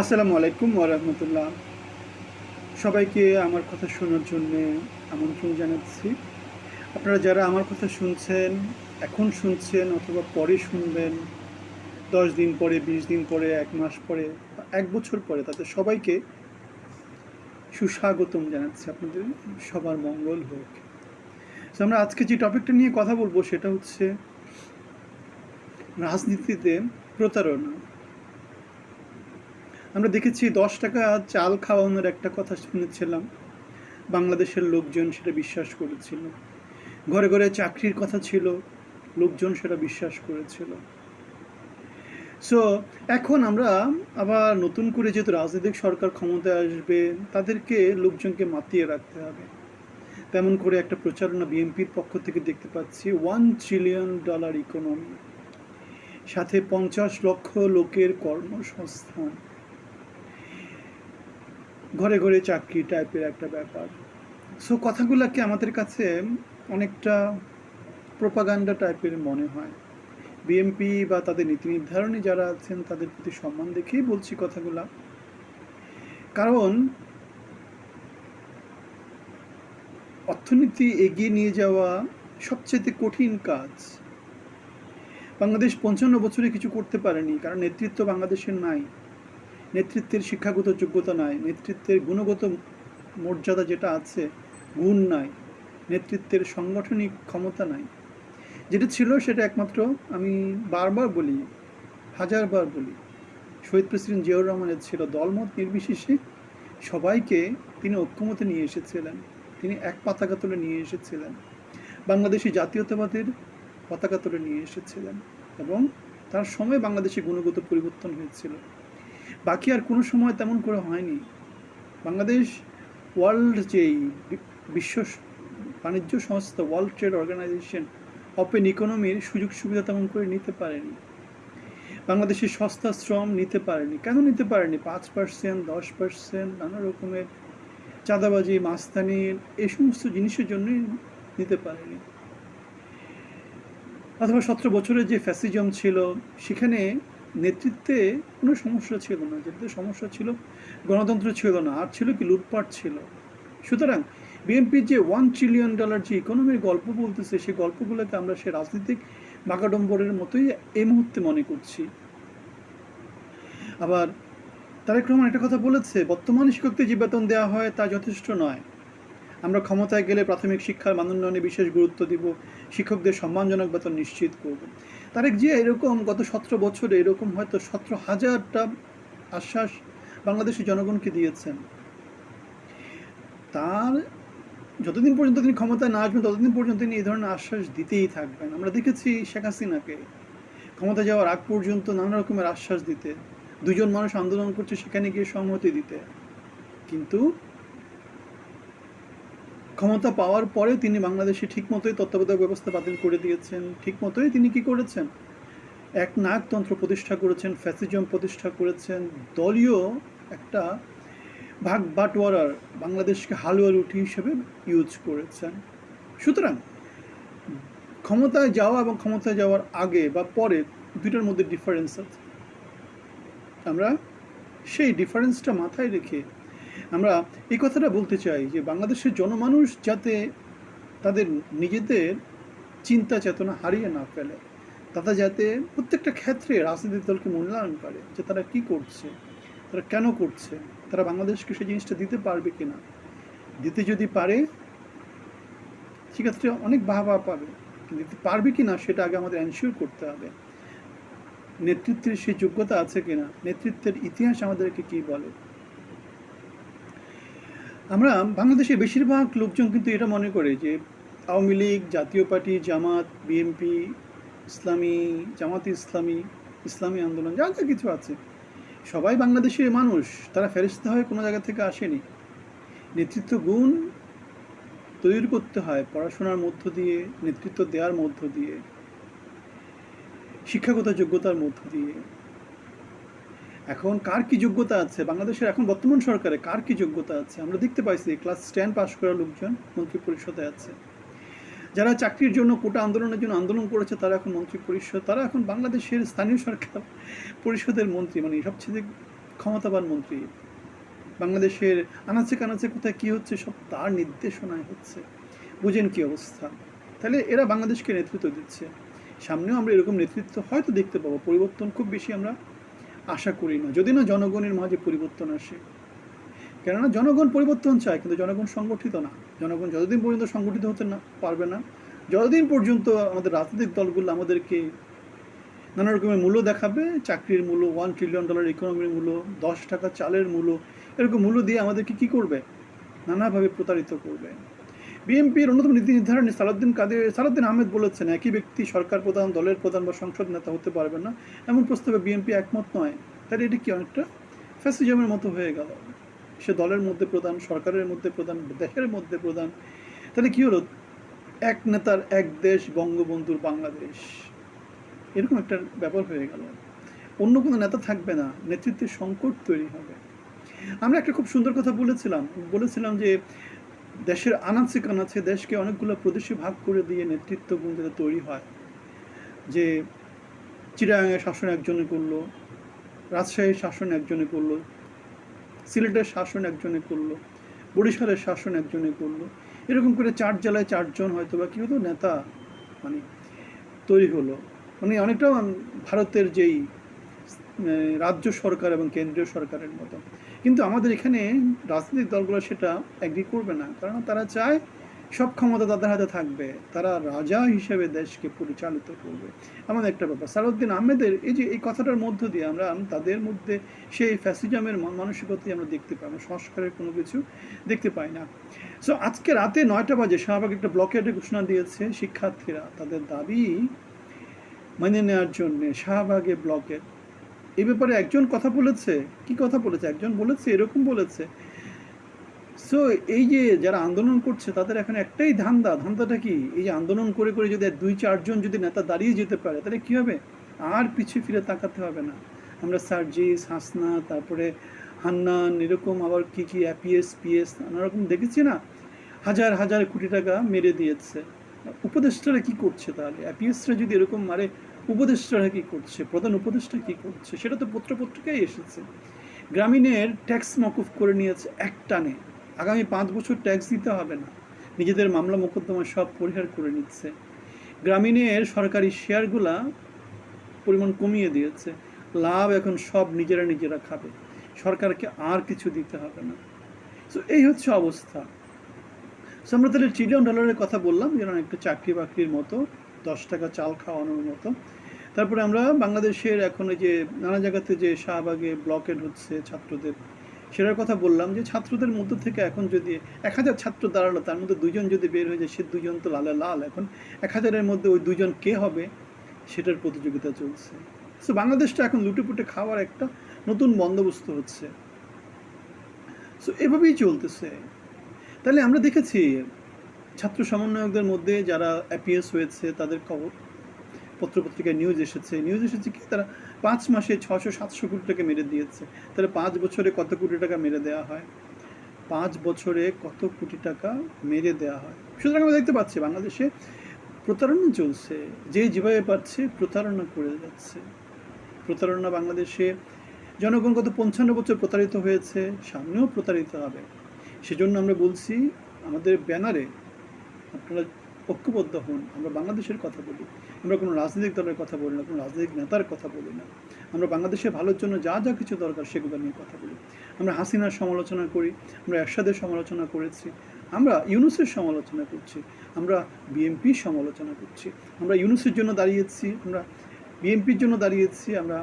আসসালামু আলাইকুম ওরহমতুল্লাহ সবাইকে আমার কথা শোনার জন্য আমন্ত্রণ জানাচ্ছি। আপনারা যারা আমার কথা শুনছেন, এখন শুনছেন অথবা পরে শুনবেন, দশ দিন পরে, বিশ দিন পরে, এক মাস পরে এক বছর পরে তাদের সবাইকে সুস্বাগতম জানাচ্ছি। আপনাদের সবার মঙ্গল হোক। আমরা আজকে যে টপিকটা নিয়ে কথা বলব সেটা হচ্ছে রাজনীতিতে প্রতারণা। আমরা দেখেছি দশ টাকা চাল খাওয়ানোর একটা কথা শুনেছিলাম। বাংলাদেশের লোকজন সেটা বিশ্বাস করেছিল। ঘরে ঘরে চাকরির কথা ছিল, লোকজন সেটা বিশ্বাস করেছিল। সো এখন আমরা আবার নতুন করে যেহেতু রাজনৈতিক সরকার ক্ষমতায় আসবে, তাদেরকে লোকজনকে মাতিয়ে রাখতে হবে। তেমন করে একটা প্রচারণা বিএনপির পক্ষ থেকে দেখতে পাচ্ছি ওয়ান ট্রিলিয়ন ডলার ইকোনমি সাথে পঞ্চাশ লক্ষ লোকের কর্মসংস্থান। ঘরে ঘরে চাকরি টাইপের একটা ব্যাপার। সো কথাগুলোকে আমাদের কাছে অনেকটা প্রোপাগান্ডা টাইপের মনে হয়? বিএমপি বা তাদের নীতি নির্ধারণী যারা আছেন, তাদের প্রতি সম্মান দেখেই বলছি কথাগুলা। কারণ, অর্থনীতি এগিয়ে নিয়ে যাওয়া সবচেয়ে কঠিন কাজ। বাংলাদেশ পঞ্চান্ন বছরে কিছু করতে পারেনি, কারণ নেতৃত্ব বাংলাদেশের নাই। নেতৃত্বের শিক্ষাগত যোগ্যতা নাই, নেতৃত্বের গুণগত মর্যাদা যেটা আছে, গুণ নাই, নেতৃত্বের সাংগঠনিক ক্ষমতা নাই। যেটা ছিল সেটা একমাত্র আমি বারবার বলি, হাজারবার বলি, শহীদ প্রেসিডেন্ট জিয়াউর রহমানের ছিল দলমত নির্বিশেষে সবাইকে তিনি ঐক্যমতে নিয়ে এসেছিলেন, তিনি এক পতাকা তুলে নিয়ে এসেছিলেন, বাংলাদেশি জাতীয়তাবাদের পতাকা তুলে নিয়ে এসেছিলেন এবং তার সময় বাংলাদেশে গুণগত পরিবর্তন হয়েছিল। বাকি আর কোনো সময় তেমন করে হয়নি। বাংলাদেশ ওয়ার্ল্ড যেই বিশ্ব বাণিজ্য সংস্থা ওয়ার্ল্ড ট্রেড অর্গানাইজেশন ওপেন ইকোনমির সুযোগ সুবিধা তেমন করে নিতে পারেনি। বাংলাদেশের সস্তা শ্রম নিতে পারেনি। কেন নিতে পারেনি? পাঁচ পার্সেন্ট, দশ পার্সেন্ট, নানা রকমের চাঁদাবাজি মাস্তানির এই সমস্ত জিনিসের জন্যই নিতে পারেনি। অথবা সতেরো বছরের যে ফ্যাসিজম ছিল, সেখানে নেতৃত্বে কোনো সমস্যা ছিল না যেটাতে সমস্যা ছিল, গণতন্ত্র ছিল না, আর ছিল কি লুটপাট ছিল। সুতরাং বিএনপির যে ওয়ান ট্রিলিয়ন ডলার যে ইকোনমির গল্প বলতেছে সেই গল্পগুলোকে আমরা সে রাজনৈতিক বাগাডম্বরের মতোই এই মুহূর্তে মনে করছি। আবার তারেক রহমান একটা কথা বলেছে, বর্তমান শিক্ষকদের যে বেতন দেওয়া হয় তা যথেষ্ট নয়। আমরা ক্ষমতায় গেলে প্রাথমিক শিক্ষার মান উন্নয়নে বিশেষ গুরুত্ব দিব, শিক্ষকদের সম্মানজনক বেতন নিশ্চিত করব। তারেক যে এরকম গত সতেরো বছরে এরকম হয়তো সতেরো হাজারটা আশ্বাস বাংলাদেশের জনগণকে দিয়েছেন। তার যতদিন পর্যন্ত তিনি ক্ষমতায় না আসবেন, ততদিন পর্যন্ত তিনি এই ধরনের আশ্বাস দিতেই থাকবেন। আমরা দেখেছি শেখ হাসিনাকে ক্ষমতা যাওয়ার আগ পর্যন্ত নানা রকমের আশ্বাস দিতে দুজন মানুষ আন্দোলন করছে সেখানে গিয়ে সংহতি দিতে। কিন্তু ক্ষমতা পাওয়ার পরে তিনি বাংলাদেশে ঠিকমতোই তত্ত্বাবধায়ক ব্যবস্থা বাতিল করে দিয়েছেন। ঠিকমতোই তিনি কি করেছেন? এক নায়কতন্ত্র প্রতিষ্ঠা করেছেন, ফ্যাসিজম প্রতিষ্ঠা করেছেন। দলীয় একটা ভাগ বাটোয়ারার বাংলাদেশকে হালুয়া রুটি হিসেবে ইউজ করেছেন। সুতরাং ক্ষমতায় যাওয়া এবং ক্ষমতায় যাওয়ার আগে বা পরে দুইটার মধ্যে ডিফারেন্স আছে। আমরা সেই ডিফারেন্সটা মাথায় রেখে আমরা এই কথাটা বলতে চাই যে বাংলাদেশের জনমানুষ যাতে তাদের নিজেদের চিন্তা চেতনা হারিয়ে না ফেলে, তারা যাতে প্রত্যেকটা ক্ষেত্রে রাজনৈতিক দলকে মূল্যায়ন করে যে তারা কি করছে, তারা কেন করছে, তারা বাংলাদেশকে সেই জিনিসটা দিতে পারবে কি না দিতে যদি পারে সেক্ষেত্রে অনেক বাহবা পাবে দিতে পারবে কি না সেটা আগে আমাদের এনশিওর করতে হবে। নেতৃত্বের সেই যোগ্যতা আছে কিনা, নেতৃত্বের ইতিহাস আমাদেরকে কি বলে? আমরা বাংলাদেশে বেশিরভাগ লোকজন কিন্তু এটা মনে করে যে আওয়ামী লীগ, জাতীয় পার্টি, জামাত বিএনপি ইসলামী, জামাত ইসলামী ইসলামী আন্দোলন, যা যা কিছু আছে। সবাই বাংলাদেশের মানুষ, তারা ফেরিস্তা হয়ে কোনো জায়গা থেকে আসেনি। নেতৃত্ব গুণ তৈরি করতে হয় পড়াশোনার মধ্য দিয়ে, নেতৃত্ব দেওয়ার মধ্য দিয়ে, শিক্ষাগত যোগ্যতার মধ্য দিয়ে। এখন কার কি যোগ্যতা আছে? বাংলাদেশের এখন বর্তমান সরকারে কার কি যোগ্যতা আছে? আমরা দেখতে পাইছি ক্লাস টেন পাস করা লোকজন মন্ত্রী পরিষদে আছে। যারা চাকরির জন্য কোটা আন্দোলনের জন্য আন্দোলন করেছে, তারা এখন মন্ত্রী পরিষদ, তারা এখন বাংলাদেশের স্থানীয় সরকার পরিষদের মন্ত্রী মানে সবচেয়ে ক্ষমতাবান মন্ত্রী। বাংলাদেশের আনাচে কানাচে কোথায় কী হচ্ছে, সব তার নির্দেশনায় হচ্ছে। বুঝেন কি অবস্থা? তাহলে এরা বাংলাদেশকে নেতৃত্ব দিচ্ছে। সামনেও আমরা এরকম নেতৃত্ব হয়তো দেখতে পাবো, পরিবর্তন খুব বেশি আমরা আশা করি না। যদি না জনগণের মাঝে পরিবর্তন আসে। কেননা জনগণ পরিবর্তন চায়, কিন্তু জনগণ সংগঠিত না। জনগণ যতদিন পর্যন্ত সংগঠিত হতে না পারবে না, যতদিন পর্যন্ত আমাদের রাজনৈতিক দলগুলো আমাদেরকে নানা রকমের মূল্য দেখাবে, চাকরির মূল্য ওয়ান ট্রিলিয়ন ডলার ইকোনমির মূল্য, দশ টাকা চালের মূল্য, এরকম মূল্য দিয়ে আমাদেরকে কী করবে? নানাভাবে প্রতারিত করবে। বিএনপির অন্যতম নীতি নির্ধারণী সালাউদ্দিন কাদের সালাউদ্দিন আহমেদ বলেছেন, একই ব্যক্তি সরকার প্রধান, দলের প্রধান বা সংসদ নেতা হতে পারবে না। এমন প্রস্তাবে বিএনপি একমত নয়। তাহলে এটি কি অনেকটা ফ্যাসিজমের মতো হয়ে গেল? সে দলের মধ্যে প্রধান, সরকারের মধ্যে প্রধান, দেশের মধ্যে প্রধান। তাহলে কী হলো? এক নেতার এক দেশ বঙ্গবন্ধুর বাংলাদেশ। এরকম একটা ব্যাপার হয়ে গেল। অন্য কোনো নেতা থাকবে না। নেতৃত্বের সংকট তৈরি হবে। আমরা একটা খুব সুন্দর কথা বলেছিলাম। বলেছিলাম যে দেশের আনাচে কানাচে দেশকে অনেকগুলো প্রদেশে ভাগ করে দিয়ে নেতৃত্ব গুণ তৈরি হয়। যে চিরাঙের শাসন একজনে করল, রাজশাহীর শাসন একজনে করল, সিলেটের শাসন একজনে করল, বরিশালের শাসন একজনে করল, এরকম করে চার জেলায় চারজন হয়তো বা কি হতো নেতা মানে তৈরি হলো। মানে অনেকটা ভারতের যেই রাজ্য সরকার এবং কেন্দ্রীয় সরকারের মতো। কিন্তু আমাদের এখানে রাজনৈতিক দলগুলো সেটা অ্যাগ্রি করবে না। কারণ তারা চায় সব ক্ষমতা তাদের হাতে থাকবে। তারা রাজা হিসেবে দেশকে পরিচালিত করবে। এমন একটা ব্যাপার। সালাউদ্দিন আহমেদের এই যে, এই কথাটার মধ্য দিয়ে আমরা তাদের মধ্যে সেই ফ্যাসিজমের মান- মানসিকতাই আমরা দেখতে পাই। আমরা সংস্কারের কোনো কিছু দেখতে পাই না। সো আজকে রাতে নয়টা বাজে শাহবাগ একটা ব্লকেটের ঘোষণা দিয়েছে শিক্ষার্থীরা। তাদের দাবি মেনে নেওয়ার জন্যে শাহবাগে ব্লকেট এই ব্যাপারে একজন কথা বলেছে। কি কথা বলেছে? একজন বলেছে, এরকম বলেছে। সো এই যে যারা আন্দোলন করছে, তাদের এখন একটাই ধান্দা। ধান্দাটা কি? এই যে আন্দোলন করে করে যদি দুই, চারজন যদি নেতা দাঁড়িয়ে যেতে পারে, তাহলে কি হবে? আর পিছু ফিরে তাকাতে হবে না। আমরা সার্জিস হাসনা, তারপরে হান্নান, এরকম আবার কি কি অ্যাপিএস পিএস, নানা রকম দেখেছি না? হাজার হাজার কোটি টাকা মেরে দিয়েছে। উপদেষ্টারা কি করছে তাহলে? অ্যাপিএসরা যদি এরকম মারে উপদেষ্টারা কি করছে? প্রধান উপদেষ্টা কি করছে? সেটা তো পত্রপত্রিকায় এসেছে। গ্রামীণের ট্যাক্স মকুফ করে নিয়েছে এক টানে। আগামী পাঁচ বছর ট্যাক্স দিতে হবে না। নিজেদের মামলা, মোকদ্দমা সব পরিহার করে নিচ্ছে। গ্রামীণের সরকারি শেয়ারগুলা পরিমাণ কমিয়ে দিয়েছে। লাভ এখন সব নিজেরা নিজেরা খাবে। সরকারকে আর কিছু দিতে হবে না। সো এই হচ্ছে অবস্থা। সো আমরা তাহলে ট্রিলিয়ন ডলারের কথা বললাম, যেন একটা চাকরি বাকরির মতো দশ টাকা চাল খাওয়ানোর মতো। তারপরে আমরা বাংলাদেশের এখন ওই যে নানা জায়গাতে যে শাহবাগে ব্লকেড হচ্ছে ছাত্রদের, সেটার কথা বললাম যে ছাত্রদের মধ্য থেকে এখন যদি এক হাজার ছাত্র দাঁড়াল, তার মধ্যে দুজন যদি বের হয়ে যায়, সে দুজন তো লালে লাল এখন। এক হাজারের মধ্যে ওই দুজন কে হবে, সেটার প্রতিযোগিতা চলছে। সো বাংলাদেশটা এখন লুটেপুটে খাওয়ার একটা নতুন বন্দোবস্ত হচ্ছে। সো এভাবেই চলতেছে। তাহলে আমরা দেখেছি ছাত্র সমন্বয়কদের মধ্যে যারা অ্যাপিএস হয়েছে, তাদের খবর, পত্রপত্রিকায় নিউজ এসেছে। নিউজ এসেছে কি? তারা পাঁচ মাসে ছশো সাতশো কোটি টাকা মেরে দিয়েছে। তাহলে পাঁচ বছরে কত কোটি টাকা মেরে দেওয়া হয়? পাঁচ বছরে কত কোটি টাকা মেরে দেওয়া হয়? সুতরাং আমরা দেখতে পাচ্ছি, বাংলাদেশে প্রতারণা চলছে। যে যেভাবে পাচ্ছে প্রতারণা করে যাচ্ছে। প্রতারণা বাংলাদেশে জনগণ গত পঞ্চান্ন বছর প্রতারিত হয়েছে, সামনেও প্রতারিত হবে। সেজন্য আমরা বলছি, আমাদের ব্যানারে আপনারা ঐক্যবদ্ধ হন, আমরা বাংলাদেশের কথা বলি, আমরা কোনো রাজনৈতিক দলের কথা বলি না, কোনো রাজনৈতিক নেতার কথা বলি না। আমরা বাংলাদেশের ভালোর জন্য যা যা কিছু দরকার সেগুলো নিয়ে কথা বলি। আমরা হাসিনার সমালোচনা করি, আমরা এরশাদের সমালোচনা করেছি, আমরা ইউনুসের সমালোচনা করছি, আমরা বিএনপির সমালোচনা করছি, আমরা ইউনুসের জন্য দাঁড়িয়েছি, আমরা বিএনপির জন্য দাঁড়িয়েছি, আমরা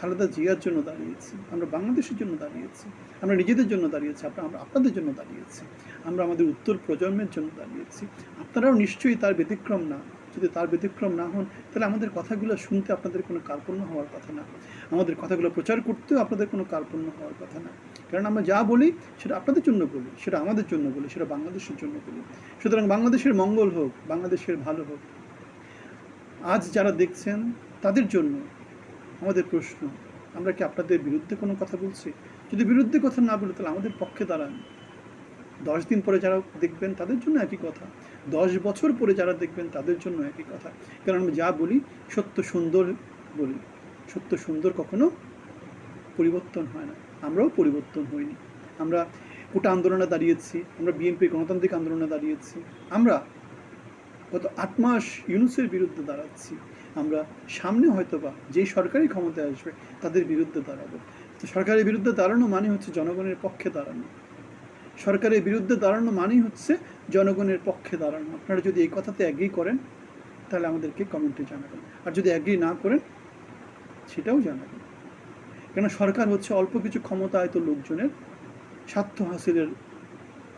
খালেদা জিয়ার জন্য দাঁড়িয়েছি, আমরা বাংলাদেশের জন্য দাঁড়িয়েছি, আমরা নিজেদের জন্য দাঁড়িয়েছি, আমরা আমরা আপনাদের জন্য দাঁড়িয়েছি, আমরা আমাদের উত্তর প্রজন্মের জন্য দাঁড়িয়েছি। আপনারাও নিশ্চয়ই তার ব্যতিক্রম না, যদি তার ব্যতিক্রম না হন, তাহলে আমাদের কথাগুলো শুনতে আপনাদের কোনো কার্পণ্য হওয়ার কথা না। আমাদের কথাগুলো প্রচার করতেও আপনাদের কোনো কার্পণ্য হওয়ার কথা না। কারণ আমরা যা বলি, সেটা আপনাদের জন্য বলি, সেটা আমাদের জন্য বলি, সেটা বাংলাদেশের জন্য বলি। সুতরাং বাংলাদেশের মঙ্গল হোক, বাংলাদেশের ভালো হোক, আজ যারা দেখছেন, তাদের জন্য আমাদের প্রশ্ন, আমরা কি আপনাদের বিরুদ্ধে কোনো কথা বলছি? যদি বিরুদ্ধে কথা না বলি, তাহলে আমাদের পক্ষে দাঁড়ান। দশ দিন পরে যারা দেখবেন, তাদের জন্য একই কথা। দশ বছর পরে যারা দেখবেন, তাদের জন্য একই কথা। কারণ আমরা যা বলি, সত্য সুন্দর বলি। সত্য সুন্দর কখনো পরিবর্তন হয় না। আমরাও পরিবর্তন হইনি। আমরা কোটা আন্দোলনে দাঁড়িয়েছি, আমরা বিএনপি গণতান্ত্রিক আন্দোলনে দাঁড়িয়েছি। আমরা গত আট মাস ইউনুসের বিরুদ্ধে দাঁড়াচ্ছি। আমরা সামনে হয়তো বা যেই সরকারি ক্ষমতায় আসবে, তাদের বিরুদ্ধে দাঁড়াবো। তো সরকারের বিরুদ্ধে দাঁড়ানো মানে হচ্ছে জনগণের পক্ষে দাঁড়ানো। সরকারের বিরুদ্ধে দাঁড়ানো মানেই হচ্ছে জনগণের পক্ষে দাঁড়ানো। আপনারা যদি এই কথাতে অ্যাগ্রি করেন, তাহলে আমাদেরকে কমেন্টে জানাবেন। আর যদি অ্যাগ্রি না করেন, সেটাও জানাবেন। কেন সরকার হচ্ছে অল্প কিছু ক্ষমতায়ত লোকজনের স্বার্থ হাসিলের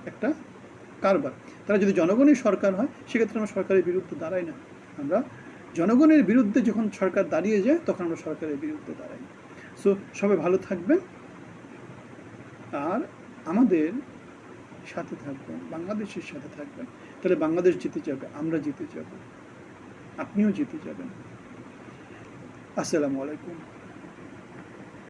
একটা কারবার। তারা যদি জনগণের সরকার হয়, সেক্ষেত্রে আমরা সরকারের বিরুদ্ধে দাঁড়াই না। আমরা জনগণের বিরুদ্ধে যখন সরকার দাঁড়িয়ে যায়, তখন আমরা সরকারের বিরুদ্ধে দাঁড়াই। সো সবাই ভালো থাকবেন। আর আমাদের সাথে থাকবেন, বাংলাদেশের সাথে থাকবেন। তাহলে বাংলাদেশ জিতে যাবে, আমরা জিতে যাব। আপনিও জিতে যাবেন। আসসালামু আলাইকুম।